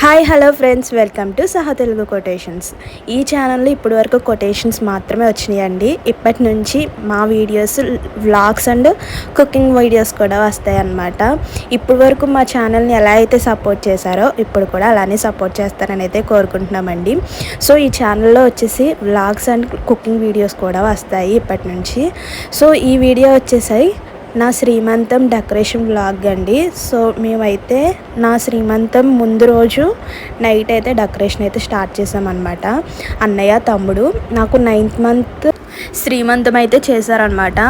Hi hello friends. Welcome to Saha Telugu quotations. ఈ ఛానల్లో ఇప్పటి వరకు కొటేషన్స్ మాత్రమే వచ్చినాయండి. ఇప్పటి నుంచి మా videos vlogs and cooking videos కూడా వస్తాయి అన్నమాట ఇప్పటి వరకు మా ఛానల్ని ఎలా అయితే సపోర్ట్ చేశారో ఇప్పుడు కూడా అలానే సపోర్ట్ చేస్తారని అయితే కోరుకుంటున్నామండి. సో ఈ ఛానల్లో వచ్చేసి వ్లాగ్స్ అండ్ కుకింగ్ వీడియోస్ కూడా వస్తాయి ఇప్పటి నుంచి. సో ఈ వీడియో వచ్చేసాయి నా శ్రీమంతం డెకరేషన్ బ్లాగ్ అండి. సో మేమైతే నా శ్రీమంతం ముందు రోజు నైట్ అయితే డెకరేషన్ అయితే స్టార్ట్ చేసామన్నమాట. అన్నయ్య తమ్ముడు నాకు నైన్త్ మంత్ శ్రీమంతం అయితే చేశారనమాట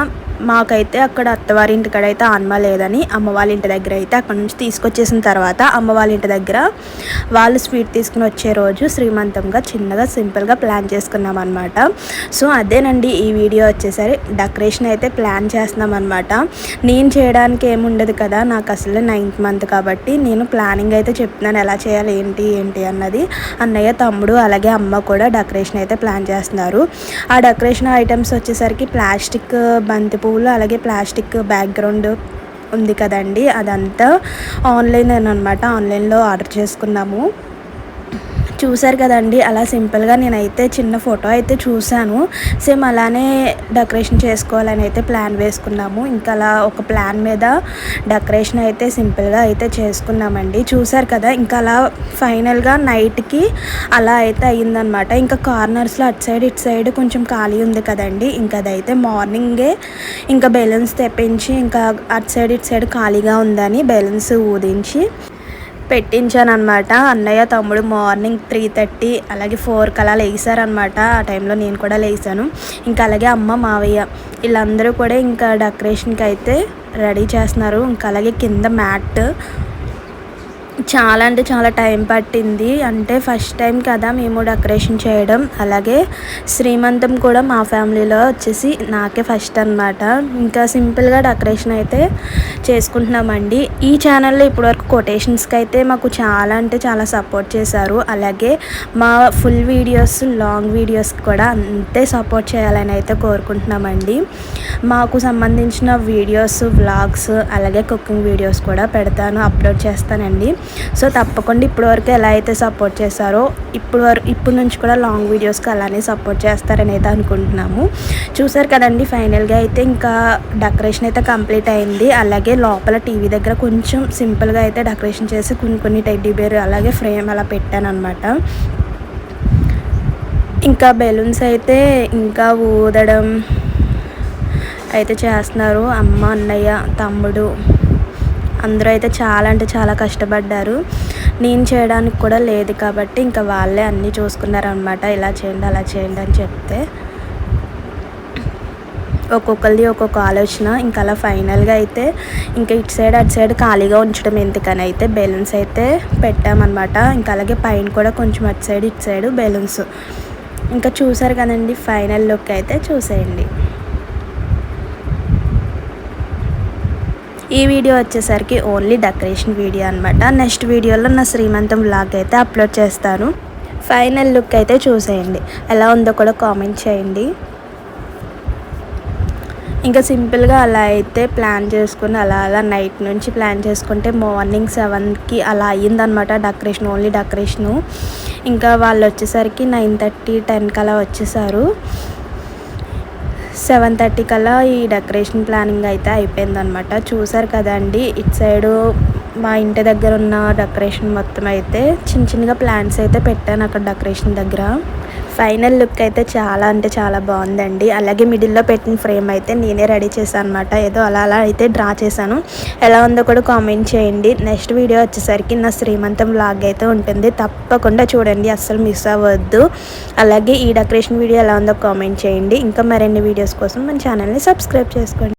మాకైతే అక్కడ అత్తవారి ఇంటికాడ అయితే ఆన్మ లేదని అమ్మ వాళ్ళ ఇంటి దగ్గర అయితే అక్కడ నుంచి తీసుకొచ్చేసిన తర్వాత అమ్మ వాళ్ళ ఇంటి దగ్గర వాళ్ళు స్వీట్ తీసుకుని వచ్చే రోజు శ్రీమంతంగా చిన్నగా సింపుల్గా ప్లాన్ చేసుకున్నాం అనమాట సో అదేనండి ఈ వీడియో వచ్చేసరి డెకరేషన్ అయితే ప్లాన్ చేస్తున్నాం అనమాట నేను చేయడానికి ఏముండదు కదా నాకు అసలు నైన్త్ మంత్ కాబట్టి నేను ప్లానింగ్ అయితే చెప్తున్నాను ఎలా చేయాలి ఏంటి ఏంటి అన్నది. అన్నయ్య తమ్ముడు అలాగే అమ్మ కూడా డెకరేషన్ అయితే ప్లాన్ చేస్తున్నారు. ఆ డెకరేషన్ ఐటమ్స్ వచ్చేసరికి ప్లాస్టిక్ బంతి పూలు అలాగే ప్లాస్టిక్ బ్యాక్గ్రౌండ్ ఉంది కదండి. అదంతా ఆన్లైన్ అనమాట ఆన్లైన్లో ఆర్డర్ చేసుకున్నాము. చూసారు కదండి. అలా సింపుల్గా నేనైతే చిన్న ఫోటో అయితే చూశాను. సేమ్ అలానే డెకరేషన్ చేసుకోవాలని అయితే ప్లాన్ వేసుకున్నాము. ఇంకా అలా ఒక ప్లాన్ మీద డెకరేషన్ అయితే సింపుల్గా అయితే చేసుకున్నామండి. చూసారు కదా ఇంకా అలా ఫైనల్గా నైట్కి అలా అయితే అయ్యిందనమాట. ఇంకా కార్నర్స్లో అటు సైడ్ ఇటు సైడ్ కొంచెం ఖాళీ ఉంది కదండి. ఇంకా అదైతే మార్నింగే ఇంకా బెలూన్స్ తెప్పించి ఇంకా అటు సైడ్ ఇటు సైడ్ ఖాళీగా ఉందని బెలూన్స్ ఊదించి పెట్టించాను అన్నయ్య తమ్ముడు మార్నింగ్ త్రీ థర్టీ అలాగే ఫోర్కి అలా లేచారనమాట ఆ టైంలో నేను కూడా లేచాను. ఇంకా అలాగే అమ్మ మావయ్య వీళ్ళందరూ కూడా ఇంకా డెకరేషన్కి అయితే రెడీ చేస్తున్నారు. ఇంకా అలాగే కింద మ్యాట్ చాలా అంటే చాలా టైం పట్టింది. అంటే ఫస్ట్ టైం కదా మేము డెకరేషన్ చేయడం. అలాగే శ్రీమంతం కూడా మా ఫ్యామిలీలో వచ్చేసి నాకే ఫస్ట్ అనమాట ఇంకా సింపుల్గా డెకరేషన్ అయితే చేసుకుంటున్నామండి. ఈ ఛానల్లో ఇప్పటివరకు కొటేషన్స్కి అయితే మాకు చాలా అంటే చాలా సపోర్ట్ చేశారు. అలాగే మా ఫుల్ వీడియోస్ లాంగ్ వీడియోస్ కూడా అంతే సపోర్ట్ చేయాలని అయితే కోరుకుంటున్నామండి. మాకు సంబంధించిన వీడియోస్ వ్లాగ్స్ అలాగే కుకింగ్ వీడియోస్ కూడా పెడతాను అప్లోడ్ చేస్తానండి. సో తప్పకుండా ఇప్పటివరకు ఎలా అయితే సపోర్ట్ చేశారో ఇప్పుడు వరకు ఇప్పటి నుంచి కూడా లాంగ్ వీడియోస్కి అలానే సపోర్ట్ చేస్తారని అయితే అనుకుంటున్నాము. చూసారు కదండి ఫైనల్గా అయితే ఇంకా డెకరేషన్ అయితే కంప్లీట్ అయింది. అలాగే లోపల టీవీ దగ్గర కొంచెం సింపుల్గా అయితే డెకరేషన్ చేసి కొన్ని కొన్ని టెడ్డీ బేర్ అలాగే ఫ్రేమ్ అలా పెట్టాను అనమాట ఇంకా బెలూన్స్ అయితే ఇంకా ఊదడం అయితే చేస్తున్నారు. అమ్మ అన్నయ్య తమ్ముడు అందరూ అయితే చాలా అంటే చాలా కష్టపడ్డారు. నేను చేయడానికి కూడా లేదు కాబట్టి ఇంకా వాళ్ళే అన్నీ చూసుకున్నారనమాట ఇలా చేయండి అలా చేయండి అని చెప్తే. ఒక్కొక్కరిది ఒక్కొక్క ఆలోచన. ఇంకా అలా ఫైనల్గా అయితే ఇంకా ఇటు సైడ్ అటు సైడ్ ఖాళీగా ఉంచడం ఎందుకని అయితే బెలూన్స్ అయితే పెట్టామన్నమాట. ఇంకా అలాగే పైన కూడా కొంచెం అటు సైడ్ ఇటు సైడ్ బెలూన్స్. ఇంకా చూసారు కదండి ఫైనల్ లుక్ అయితే చూసేయండి. ఈ వీడియో వచ్చేసరికి ఓన్లీ డెకరేషన్ వీడియో అనమాట నెక్స్ట్ వీడియోలో నా శ్రీమంతం బ్లాగ్ అయితే అప్లోడ్ చేస్తాను. ఫైనల్ లుక్ అయితే చూసేయండి. ఎలా ఉందో కూడా కామెంట్ చేయండి. ఇంకా సింపుల్గా అలా అయితే ప్లాన్ చేసుకుని అలా అలా నైట్ నుంచి ప్లాన్ చేసుకుంటే మార్నింగ్ సెవెన్కి అలా అయ్యిందనమాట డెకరేషన్ ఓన్లీ డెకరేషను ఇంకా వాళ్ళు వచ్చేసరికి నైన్ థర్టీ టెన్కి అలా వచ్చేసారు. సెవెన్ థర్టీ కల్లా ఈ డెకరేషన్ ప్లానింగ్ అయితే అయిపోయిందనమాట చూసారు కదండి ఇటు సైడు మా ఇంటి దగ్గర ఉన్న డెకరేషన్ మొత్తం అయితే చిన్న చిన్నగా ప్లాంట్స్ అయితే పెట్టాను అక్కడ డెకరేషన్ దగ్గర. ఫైనల్ లుక్ అయితే చాలా అంటే చాలా బాగుందండి. అలాగే మిడిల్లో పెట్టిన ఫ్రేమ్ అయితే నేనే రెడీ చేశాను అనమాట ఏదో అలా అలా అయితే డ్రా చేశాను. ఎలా ఉందో కూడా కామెంట్ చేయండి. నెక్స్ట్ వీడియో వచ్చేసరికి నా శ్రీమంతం లాగ్ అయితే ఉంటుంది. తప్పకుండా చూడండి. అస్సలు మిస్ అవ్వద్దు. అలాగే ఈ డెకరేషన్ వీడియో ఎలా ఉందో కామెంట్ చేయండి. ఇంకా మరిన్ని వీడియోస్ కోసం మన ఛానల్ని సబ్స్క్రైబ్ చేసుకోండి.